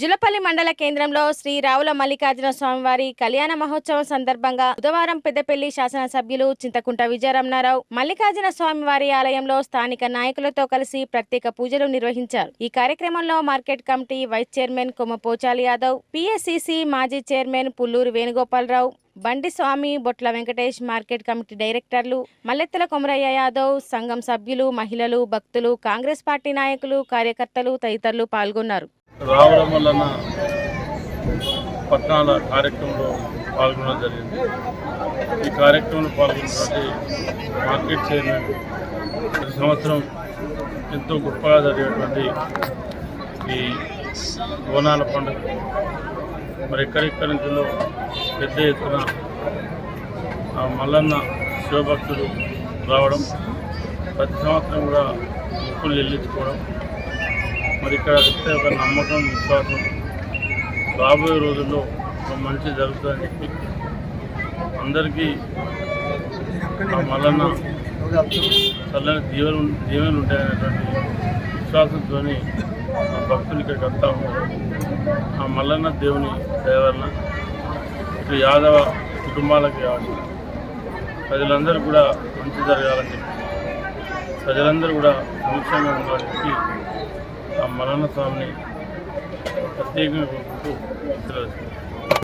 జులపల్లి మండల కేంద్రంలో శ్రీ రావుల మల్లికార్జున స్వామివారి కళ్యాణ మహోత్సవం సందర్భంగా బుధవారం పెద్దపల్లి శాసనసభ్యులు చింతకుంట విజయరమణారావు మల్లికార్జున స్వామివారి ఆలయంలో స్థానిక నాయకులతో కలిసి ప్రత్యేక పూజలు నిర్వహించారు. ఈ కార్యక్రమంలో market committee vice chairman Kommapochali Yadav PSCC మాజీ chairman Pulluru Venugopalarao Bandi Swamy Botla Venkatesh market committee డైరెక్టర్లు మల్లెత్తల కొమరయ్య యాదవ్ సంఘం సభ్యులు మహిళలు భక్తులు కాంగ్రెస్ పార్టీ నాయకులు కార్యకర్తలు తదితరులు పాల్గొన్నారు. రావడం వలన పట్టణాల కార్యక్రమంలో పాల్గొనడం జరిగింది. ఈ కార్యక్రమంలో పాల్గొన్నటువంటి మార్కెట్ చైర్మన్ ప్రతి సంవత్సరం ఎంతో గొప్పగా జరిగేటువంటి ఈ బోనాల పండుగ. మరి ఎక్కడెక్కడి నుంచిలో పెద్ద ఎత్తున ఆ మల్లన్న శివభక్తులు రావడం ప్రతి సంవత్సరం కూడా ముక్కులు చెల్లించుకోవడం మరి ఇక్కడ వస్తే ఒక నమ్మకం విశ్వాసం. రాబోయే రోజుల్లో ఒక మంచి జరుగుతుందని చెప్పి అందరికీ ఆ మల్లన్న చల్లని దీవెన దీవెనలు ఉంటాయనేటువంటి విశ్వాసంతో ఆ భక్తులు ఇక్కడికి వస్తూ ఆ మల్లన్న దేవుని దయవలన ఇటు యాదవ కుటుంబాలకి కావచ్చు ప్రజలందరూ కూడా మంచి జరగాలని చెప్పి ప్రజలందరూ కూడా సంక్షేమంగా ఉండాలని చెప్పి ఆ మరణ స్వామిని ప్రత్యేకంగా కోరుకుంటూ